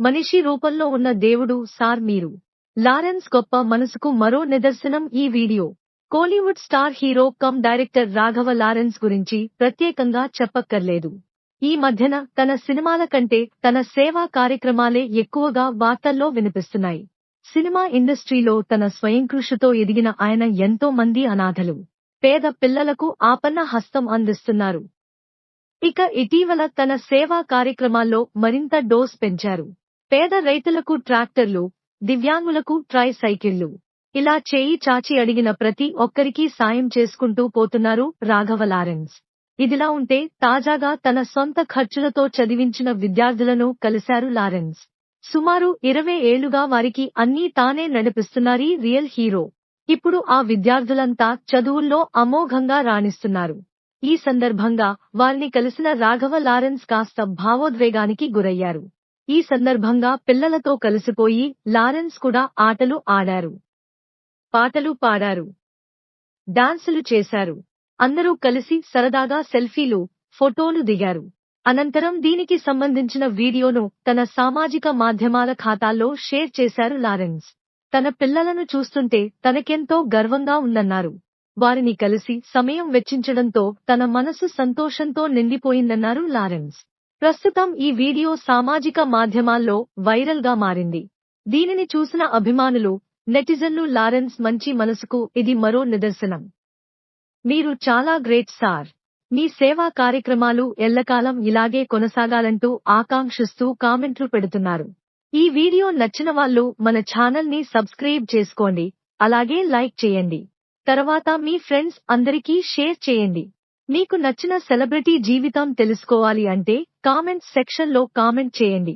మనిషి రూపంలో ఉన్న దేవుడు సార్ మీరు. లారెన్స్ గొప్ప మనసుకు మరో నిదర్శనం ఈ video. Kollywood star hero cum director Raghava Lawrence గురించి ప్రత్యేకంగా చెప్పక్కర్లేదు. ఈ మధ్యన తన సినిమాల కంటే తన సేవా కార్యక్రమాలే ఎక్కువగా వార్తల్లో వినిపిస్తున్నాయి. సినిమా ఇండస్ట్రీలో తన స్వయంకృషితో ఎదిగిన ఆయన ఎంతో మంది అనాథలు. పేద పిల్లలకు ఆపన్న హస్తం అందిస్తున్నారు. ఇక ఇటీవల తన సేవా కార్యక్రమాల్లో మరింత డోస్ పెంచారు. పేద రైతులకు ట్రాక్టర్లు దివ్యాంగులకు ట్రై సైకిళ్ళు ఇలా చేయి చాచి అడిగిన ప్రతి ఒక్కరికీ సాయం చేసుకుంటూ పోతున్నారు రాఘవ లారెన్స్. ఇదిలా ఉంటే తాజాగా తన సొంత ఖర్చులతో చదివించిన విద్యార్థులను కలిశారు లారెన్స్. సుమారు ఇరవై ఏళ్ళుగా వారికి అన్నీ తానే నడిపిస్తున్నారీ రియల్ హీరో. ఇప్పుడు ఆ విద్యార్థులంతా చదువుల్లో అమోఘంగా రాణిస్తున్నారు. ఈ సందర్భంగా వారిని కలిసిన రాఘవ లారెన్స్ కాస్త భావోద్వేగానికి గురయ్యారు. ఈ సందర్భంగా పిల్లలతో కలిసిపోయి లారెన్స్ కూడా ఆటలు ఆడారు. పాటలు పాడారు. డాన్సులు చేశారు. అందరూ కలిసి సరదాగా సెల్ఫీలు ఫోటోలు దిగారు. అనంతరం దీనికి సంబంధించిన వీడియోను తన సామాజిక మాధ్యమాల ఖాతాల్లో షేర్ చేశారు లారెన్స్. తన పిల్లలను చూస్తుంటే తనకెంతో గర్వంగా ఉందన్నారు. వారిని కలిసి సమయం వెచ్చించడంతో తన మనసు సంతోషంతో నిండిపోయిందన్నారు లారెన్స్. ప్రస్తుతం ఈ వీడియో సామాజిక మాధ్యమాల్లో వైరల్గా మారింది. దీనిని చూసిన అభిమానులు నెటిజన్లు లారెన్స్ మంచి మనసుకు ఇది మరో నిదర్శనం. మీరు చాలా గ్రేట్ సార్. మీ సేవా కార్యక్రమాలు ఎల్లకాలం ఇలాగే కొనసాగాలంటూ ఆకాంక్షిస్తూ కామెంట్లు పెడుతున్నారు. ఈ వీడియో నచ్చిన వాళ్ళు మన ఛానల్ని సబ్స్క్రైబ్ చేసుకోండి అలాగే లైక్ చేయండి. తర్వాత మీ ఫ్రెండ్స్ అందరికీ షేర్ చేయండి. మీకు నచ్చిన సెలబ్రిటీ జీవితం తెలుసుకోవాలి అంటే కామెంట్స్ సెక్షన్లో కామెంట్ చేయండి.